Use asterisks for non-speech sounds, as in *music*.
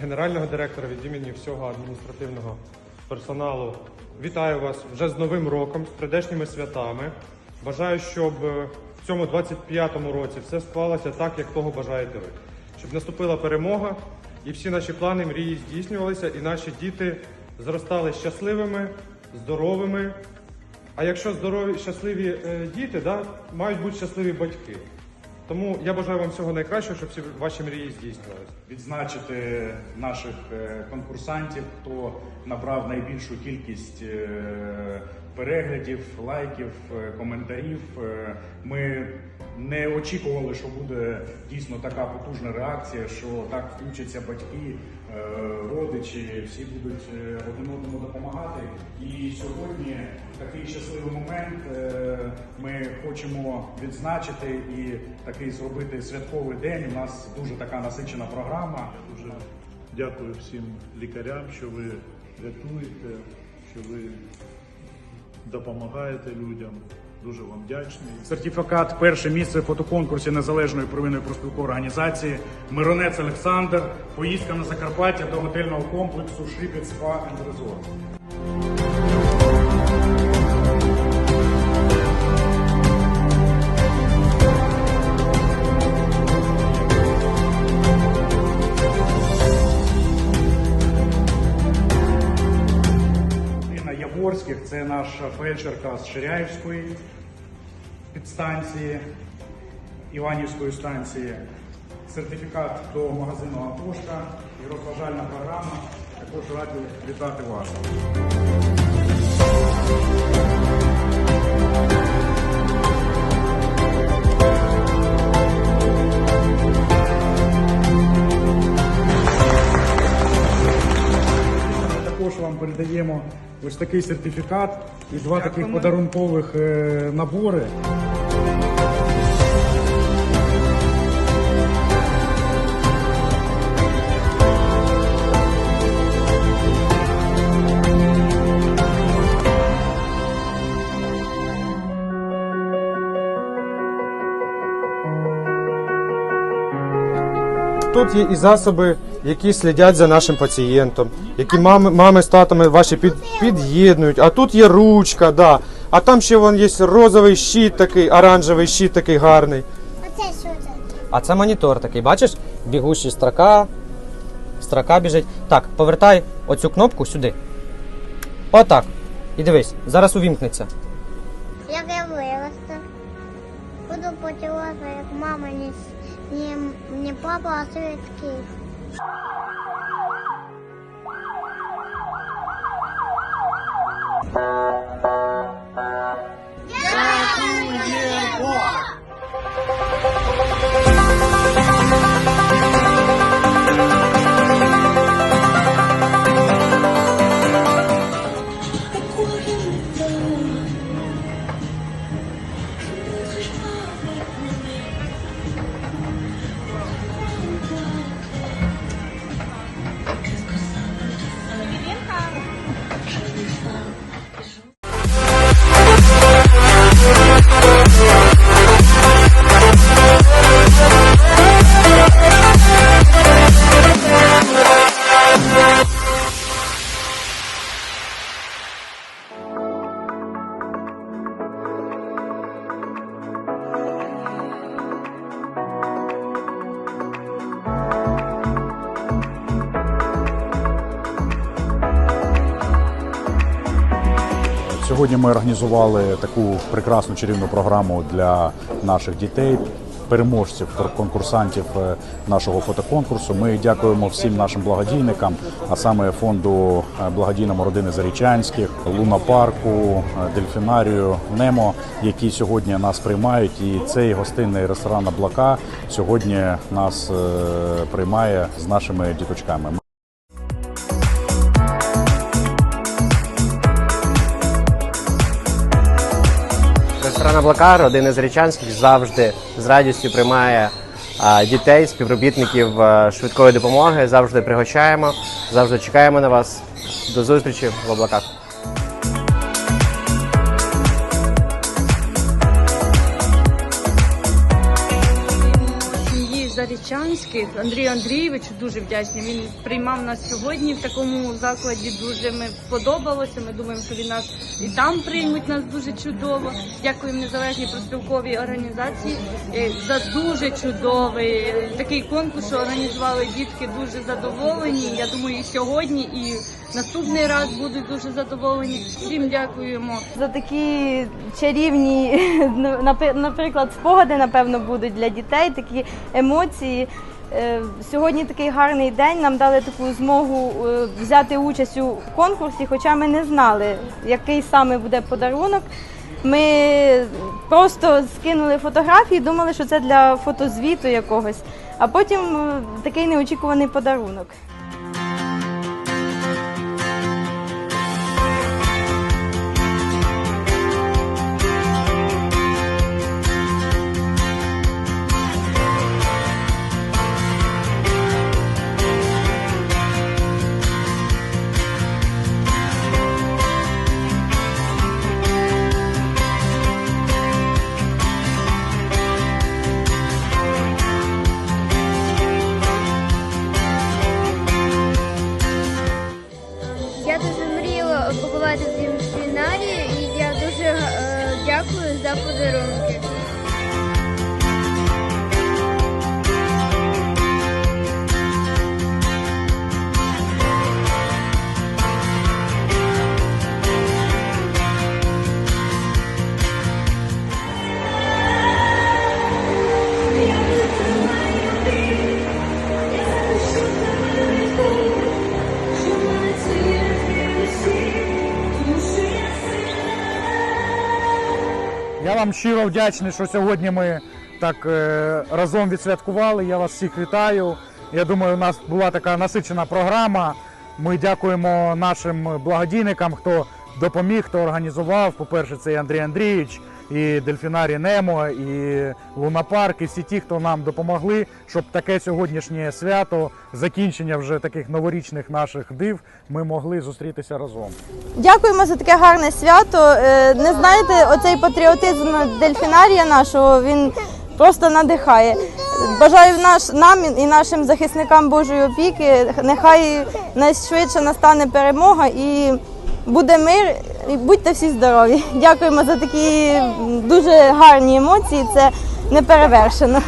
генерального директора, від імені всього адміністративного персоналу вітаю вас вже з Новим роком, з прийдешніми святами. Бажаю, щоб е, в цьому 25-му році все склалося так, як того бажаєте ви. Щоб наступила перемога і всі наші плани, мрії здійснювалися, і наші діти зростали щасливими, здоровими. А якщо здорові, щасливі е, діти, да, мають бути щасливі батьки. Тому я бажаю вам всього найкращого, щоб всі ваші мрії здійснювалися. відзначити наших е, конкурсантів, хто набрав найбільшу кількість е, переглядів, лайків, е, коментарів. Ми не очікували, що буде дійсно така потужна реакція, що так включаться батьки, родичі, всі будуть е, один одному допомагати. І сьогодні такий щасливий момент. е, Ми хочемо відзначити і такий зробити святковий день. У нас дуже така насичена програма. Дуже дякую всім лікарям, що ви рятуєте, що ви допомагаєте людям. Дуже вам вдячний. Сертифікат перше місце в фотоконкурсі незалежної провинної профспілкової організації Миронець Олександр. Поїздка на Закарпаття до готельного комплексу Шипець Спа and Інна Яворських це наша фельдшерка з Ширяївської підстанції, Іванівської станції, сертифікат до магазину Антошка і розважальна програма. Також раді вітати вас. Також вам передаємо ось такий сертифікат і два таких подарункових е, набори. Тут є і засоби, які слідять за нашим пацієнтом, які мами, мами з татами ваші під, під'єднують. А тут є ручка, да. А там ще вон є розовий щит такий, оранжевий щит такий гарний. Оце що це? А це монітор такий, бачиш? Бігущий строка. Строка біжить. Так, повертай оцю кнопку сюди. Отак. І дивись, зараз увімкнеться. Як я виросту, буду почувати, як мама не, с- не, не папа, а свідки. Сьогодні ми організували таку прекрасну чарівну програму для наших дітей, переможців, конкурсантів е, нашого фотоконкурсу. Ми дякуємо всім нашим благодійникам, а саме фонду е, благодійному родини Зарічанських, Луна парку, е, Дельфінарію, Немо, які сьогодні нас приймають. І цей гостинний ресторан Облака сьогодні нас приймає з нашими діточками. Ресторан один родини Зарічанських завжди з радістю приймає дітей, співробітників швидкої допомоги. Завжди пригощаємо, завжди чекаємо на вас. До зустрічі в облаках. Зарічанських Андрію Андрійовичу дуже вдячні. Він приймав нас сьогодні в такому закладі. Дуже ми сподобалося. Ми думаємо, що він нас і там приймуть нас дуже чудово. Дякуємо незалежній проспілковій організації е, за дуже чудовий е, такий конкурс, що організували дітки. Дуже задоволені. Я думаю, і сьогодні, і наступний раз будуть дуже задоволені. Всім дякуємо. за такі чарівні, *laughs* наприклад, спогади, напевно, будуть для дітей, такі емоції. Е, Сьогодні такий гарний день. Нам дали таку змогу е, взяти участь у конкурсі, хоча ми не знали, який саме буде подарунок. Ми просто скинули фотографії, думали, що це для фотозвіту якогось, а потім е, такий неочікуваний подарунок. Дякую за подарунки. Вам щиро вдячний, що сьогодні ми так е, разом відсвяткували. Я вас всіх вітаю. Я думаю, у нас була така насичена програма. Ми дякуємо нашим благодійникам, хто допоміг, хто організував. По-перше, це і Андрій Андрійович, і Дельфінарі Немо, і Лунапарк, і всі ті, хто нам допомогли, щоб таке сьогоднішнє свято, закінчення вже таких новорічних наших див, ми могли зустрітися разом. Дякуємо за таке гарне свято. Е, Не знаєте, оцей патріотизм дельфінарія нашого він просто надихає. Бажаю наш нам і нашим захисникам Божої опіки. Нехай найшвидше настане перемога і буде мир. І будьте всі здорові. Дякуємо за такі дуже гарні емоції. Це не перевершено.